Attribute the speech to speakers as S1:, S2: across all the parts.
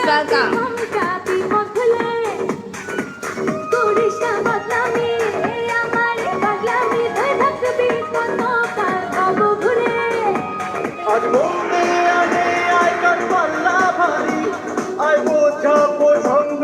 S1: টাকা
S2: আজ মনে আয় কর পাল্লা ভারী আয় বোঝা
S1: পছন্দ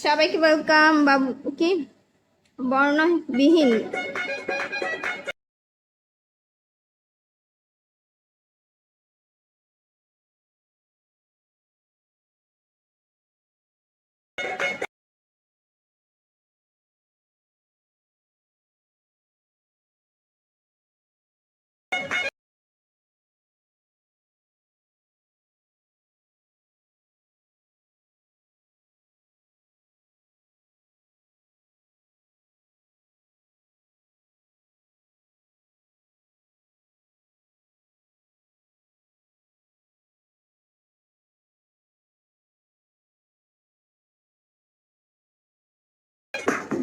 S1: সবাইকে ওয়েলকাম বাবু কি বর্ণবিহীন
S2: Thank you. Thank
S1: you.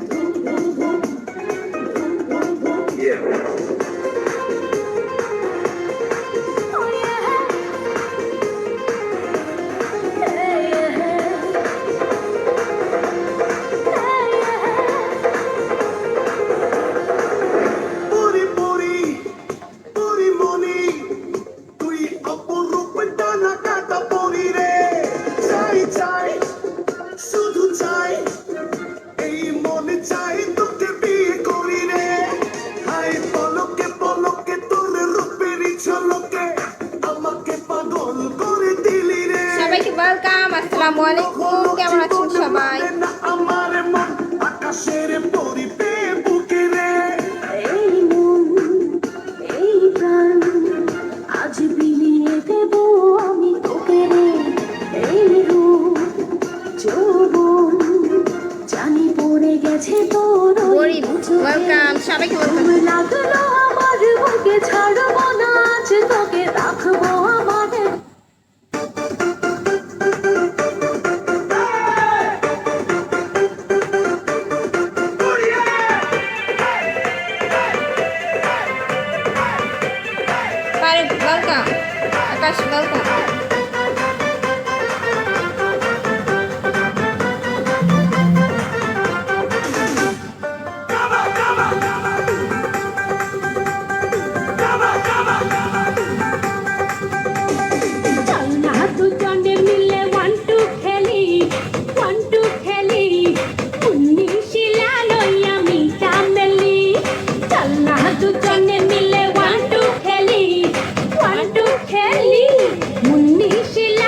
S1: Welcome আসসালামু আলাইকুম কেমন আছেন সবাই? ওয়েলকাম সবাইকে
S3: লাগল আমার বুকে ছাড়ো। 干什么呢